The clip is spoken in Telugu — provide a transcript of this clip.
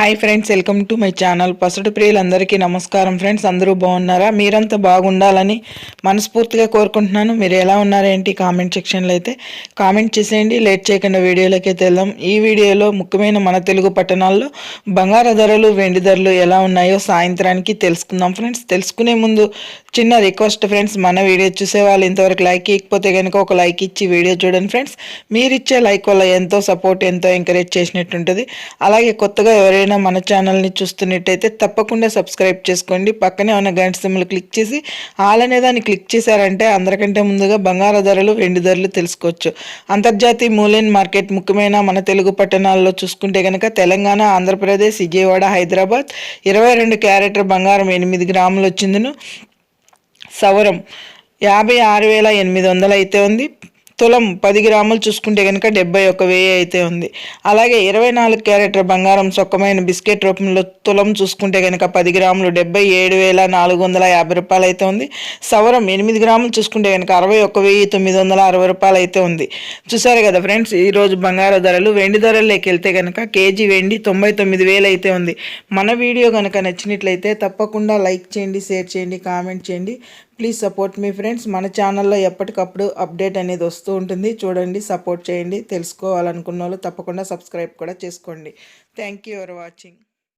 Hi friends welcome to my channel పసుడు ప్రియులందరికీ నమస్కారం ఫ్రెండ్స్ అందరూ బాగున్నారా? మీరంతా బాగుండాలని మనస్ఫూర్తిగా కోరుకుంటున్నాను. మీరు ఎలా ఉన్నారేంటి కామెంట్ సెక్షన్లో అయితే కామెంట్ చేసేయండి. లేట్ చేయకుండా వీడియోలోకి వెళ్దాం. ఈ వీడియోలో ముఖ్యమైన మన తెలుగు పట్టణాల్లో బంగార ధరలు వెండి ధరలు ఎలా ఉన్నాయో సాయంత్రానికి తెలుసుకుందాం ఫ్రెండ్స్ తెలుసుకునే ముందు చిన్న రిక్వెస్ట్ ఫ్రెండ్స్ మన వీడియో చూసే వాళ్ళు ఇంతవరకు లైక్ ఇకపోతే కనుక ఒక లైక్ ఇచ్చి వీడియో చూడండి ఫ్రెండ్స్ మీరు ఇచ్చే లైక్ వల్ల ఎంతో సపోర్ట్ ఎంతో ఎంకరేజ్ చేసినట్టు ఉంటుంది అలాగే కొత్తగా ఎవరైనా ఎవరైనా మన ఛానల్ని చూస్తున్నట్టయితే తప్పకుండా సబ్స్క్రైబ్ చేసుకోండి. పక్కనే ఉన్న గంట సిమ్లు క్లిక్ చేసి ఆల్ అనే దాన్ని క్లిక్ చేశారంటే అందరికంటే ముందుగా బంగార ధరలు వెండి ధరలు తెలుసుకోవచ్చు. అంతర్జాతీయ మూలైన్ మార్కెట్ ముఖ్యమైన మన తెలుగు పట్టణాల్లో చూసుకుంటే కనుక తెలంగాణ ఆంధ్రప్రదేశ్ విజయవాడ హైదరాబాద్ ఇరవై రెండు క్యారెటర్ బంగారం ఎనిమిది గ్రాములు వచ్చిందిను. సవరం యాభై ఆరు వేల ఎనిమిది వందలు అయితే ఉంది. తులం పది గ్రాములు చూసుకుంటే కనుక డెబ్బై ఒక వెయ్యి అయితే ఉంది. అలాగే ఇరవై నాలుగు క్యారెట్ల బంగారం సొక్కమైన బిస్కెట్ రూపంలో తులం చూసుకుంటే కనుక పది గ్రాములు డెబ్బై ఏడు వేల నాలుగు వందల యాభై రూపాయలు అయితే ఉంది. సవరం ఎనిమిది గ్రాములు చూసుకుంటే కనుక అరవై ఒక వెయ్యి తొమ్మిది వందల అరవై రూపాయలు అయితే ఉంది. చూసారు కదా ఫ్రెండ్స్ ఈరోజు బంగారు ధరలు వెండి ధరల్లోకి వెళ్తే కనుక కేజీ వెండి తొంభై తొమ్మిది వేలు అయితే ఉంది. మన వీడియో కనుక నచ్చినట్లయితే తప్పకుండా లైక్ చేయండి షేర్ చేయండి కామెంట్ చేయండి. ప్లీజ్ సపోర్ట్ మీ ఫ్రెండ్స్. మన ఛానల్లో ఎప్పటికప్పుడు అప్డేట్ అనేది వస్తూ ఉంటుంది. చూడండి సపోర్ట్ చేయండి. తెలుసుకోవాలనుకున్న వాళ్ళు తప్పకుండా సబ్స్క్రైబ్ కూడా చేసుకోండి. Thank you for watching.